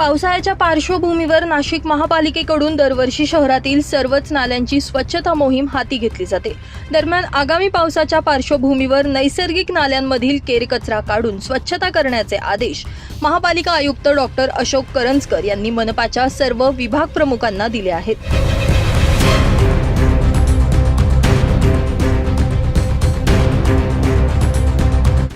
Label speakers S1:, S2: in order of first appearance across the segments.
S1: पावसाळ्याच्या पार्श्वभूमीवर नाशिक महापालिकेकडून दरवर्षी शहरातील सर्वच नाल्यांची स्वच्छता मोहीम हाती घेतली जाते. दरम्यान आगामी पावसाच्या पार्श्वभूमीवर नैसर्गिक नाल्यांमधील केरकचरा काढून स्वच्छता करण्याचे आदेश महापालिका आयुक्त डॉक्टर अशोक करंजकर यांनी मनपाच्या सर्व विभाग प्रमुखांना दिले आहेत.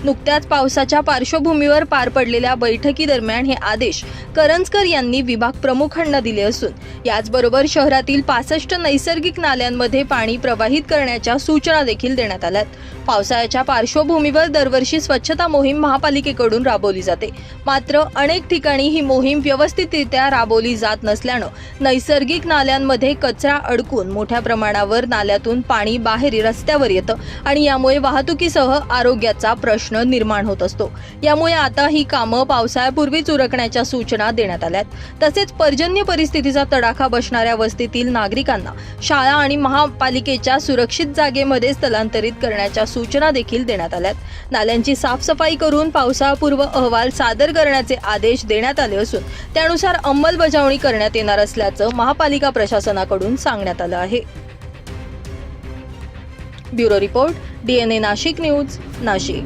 S1: नुकत्याच पावसाच्या पार्श्वभूमीवर पार पडलेल्या बैठकीदरम्यान हे आदेश करंजकर यांनी विभाग प्रमुखांना दिले असून याचबरोबर शहरातील पासष्ट नैसर्गिक नाल्यांमध्ये पाणी प्रवाहित करण्याच्या सूचना देखील देण्यात आल्यात. पावसाळ्याच्या पार्श्वभूमीवर दरवर्षी स्वच्छता मोहीम महापालिकेकडून राबवली जाते. मात्र अनेक ठिकाणी ही मोहीम व्यवस्थितरित्या राबवली जात नसल्यानं नैसर्गिक नाल्यांमध्ये कचरा अडकून मोठ्या प्रमाणावर नाल्यातून पाणी बाहेर रस्त्यावर येतं आणि यामुळे वाहतुकीसह आरोग्याचा प्रश्न निर्माण होत असतो. यामुळे आता ही कामं पावसाळ्यापूर्वीच उरकण्याच्या सूचना देण्यात आल्यात. तसेच पर्जन्य परिस्थितीचा तडाखा बसणाऱ्या वस्तीतील नागरिकांना शाळा आणि महापालिकेच्या सुरक्षित जागेमध्ये स्थलांतरित करण्याच्या सूचना देखील देण्यात आल्यात. नाल्यांची साफसफाई करून पावसाळापूर्व अहवाल सादर करण्याचे आदेश देण्यात आले असून त्यानुसार अंमलबजावणी करण्यात येणार असल्याचं महापालिका प्रशासनाकडून सांगण्यात आलं आहे. Bureau report DNA Nashik news Nashik.